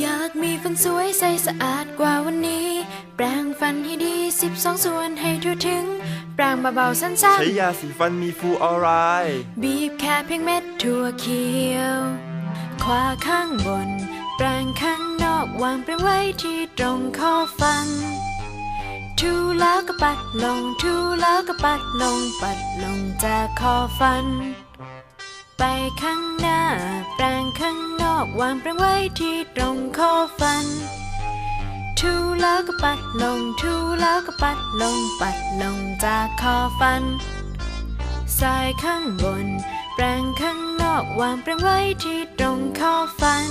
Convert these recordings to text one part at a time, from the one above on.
อยากมีฟันสวยใสสะอาดกว่าวันนี้ แปรงฟันให้ดี 12 ส่วนให้ทั่วถึง แปรงเบาๆสั้นใช้ยาสีฟันมีฟลูออไรด์ๆ บีบแค่เพียงเม็ดถั่วเขียว ขวาข้างบน แปรงข้างนอกวางไปไว้ที่ตรงข้อฟัน ทูแล้วก็ปัดลง ทูแล้วก็ปัดลง ปัดลงจากคอฟัน ไปข้างหน้า แปรงข้างน อกวางแปรงไว้ที่ตรงข้อฟัน ทูแล้วก็ปัดลง ทูแล้วก็ปัดลง ปัดลงจากคอฟันสายข้างบน แปรงข้างนอกวางแปรงไว้ที่ตรงข้อฟัน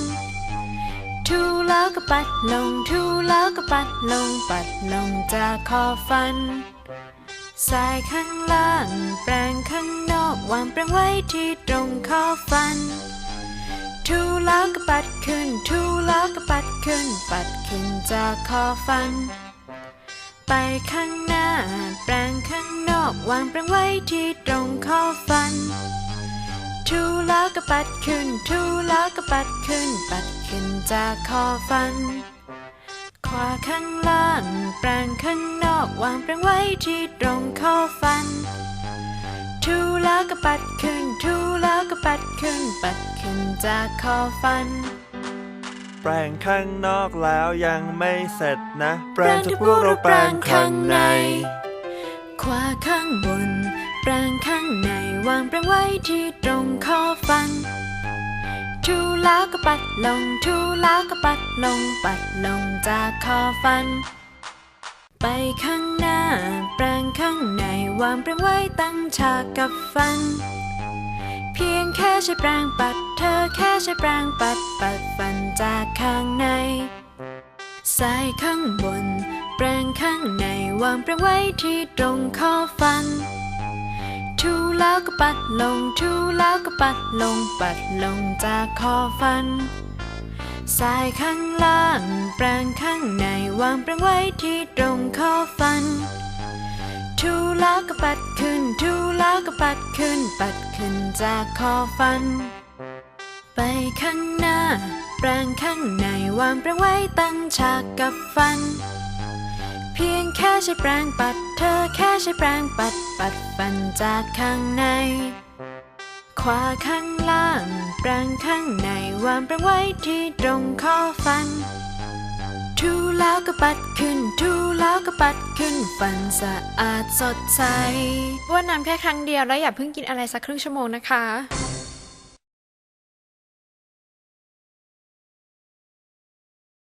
ทูแล้วก็ปัดลง ทูแล้วก็ปัดลง ปัดลงจากคอฟันสายข้างล่าง แปรงข้างนอกวางแปรงไว้ที่ตรงข้อฟัน แล้วก็ปัดขึ้นทูแล้วก็ปัดขึ้น ปัดขึ้นจากคอฟัน ไปข้างหน้าแปรงข้างนอกวางแปรงไว้ที่ตรงข้อฟัน ทูแล้วก็ปัดขึ้น ทูแล้วก็ปัดขึ้น ปัดขึ้นจากคอฟัน ขวาข้างล่างแปรงข้างนอกวางแปรงไว้ที่ตรงข้อฟัน แล้วก็ปัดขึ้นทูแล้วก็ปัดขึ้นปัดขึ้นจากคอฟัน แปรงข้างนอกแล้วยังไม่เสร็จนะ แปรงทุกพวกเราแปรงข้างใน ขวาข้างบน แปรงข้างในวางแปรงไว้ที่ตรงข้อฟัน ทูแล้วก็ปัดลง ทูแล้วก็ปัดลง ปัดลงจากคอฟัน ไปข้างหน้า วางแปรงไว้ตั้งฉากกับฟัน เพียงแค่ใช้แปรงปัด เธอแค่ใช้แปรงปัดปัดฟันจากข้างในสายข้างบน แปรงข้างในวางแปรงไว้ที่ตรงข้อฟัน ทูแล้วก็ปัดลง ทูแล้วก็ปัดลง ปัดลงจากคอฟันสายข้างล่าง แปรงข้างในวางแปรงไว้ที่ตรงข้อฟัน แล้วก็ปัดขึ้นทูแล้วก็ปัดขึ้น ปัดขึ้นจากคอฟัน ไปข้างหน้า แปรงข้างในวางแปรงไว้ตั้งฉากกับฟัน เพียงแค่ใช้แปรงปัด เธอแค่ใช้แปรงปัด ปัดฟันจากข้างใน ขวาข้างล่าง แปรงข้างในวางแปรงไว้ที่ตรงข้อฟัน ทูแล้วก็ปัดขึ้น ทูแล้วก็ปัดขึ้น ฟันสะอาดสดใส ว่านน้ำแค่ครั้งเดียวแล้วอย่าเพิ่งกินอะไรสักครึ่งชั่วโมงนะคะ